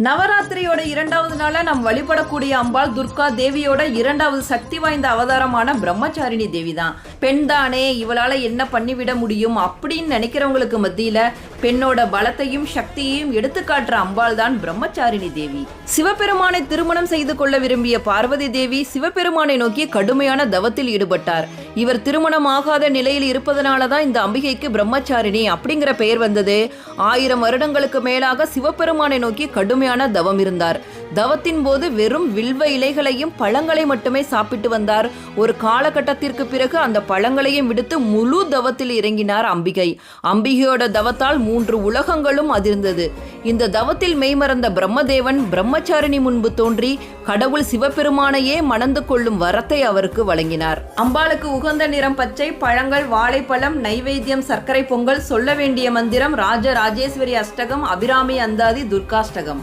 நவராத்திரியோட இரண்டாவது நாளா நாம் வழிபடக்கூடிய அம்பாள் துர்கா தேவியோட இரண்டாவது சக்தி வாய்ந்த அவதாரமான பிரம்மச்சாரிணி தேவி தான் பெண் தானே என்ன பண்ணிவிட முடியும்? அப்படின்னு நினைக்கிறவங்களுக்கு மத்தியில பெண்ணோட பலத்தையும் சக்தியையும் எடுத்துக்காட்டுற அம்பாள் தான் பிரம்மச்சாரிணி தேவி. சிவபெருமானை திருமணம் செய்து கொள்ள விரும்பிய பார்வதி தேவி சிவபெருமானை நோக்கி கடுமையான தவத்தில் ஈடுபட்டார். இவர் திருமணம் ஆகாத நிலையில் இருப்பதனால தான் இந்த அம்பிகைக்கு பிரம்மச்சாரிணி அப்படிங்கிற பெயர் வந்தது. ஆயிரம் வருடங்களுக்கு மேலாக சிவபெருமானை நோக்கி கடுமையான தவம் இருந்தார். தவத்தின் போது வெறும் வில்வ இலைகளையும் பழங்களை மட்டுமே சாப்பிட்டு வந்தார். ஒரு காலகட்டத்திற்கு பிறகு அந்த பழங்களையும் விடுத்து முழு தவத்தில் இறங்கினார் அம்பிகை. அம்பிகையோட தவத்தால் மூன்று உலகங்களும் அதிர்ந்தது. இந்த தவத்தில் மெய்மறந்த பிரம்மதேவன் பிரம்மச்சாரிணி முன்பு தோன்றி கடவுள் சிவபெருமானையே மணந்து கொள்ளும் வரத்தை அவருக்கு வழங்கினார். அம்பாளுக்கு உகந்த நிறம் பச்சை பழங்கள் வாழைப்பழம் நைவேத்தியம் சர்க்கரை பொங்கல் சொல்ல வேண்டிய மந்திரம் ராஜ ராஜேஸ்வரி அஷ்டகம் அபிராமி அந்தாதி துர்காஷ்டகம்.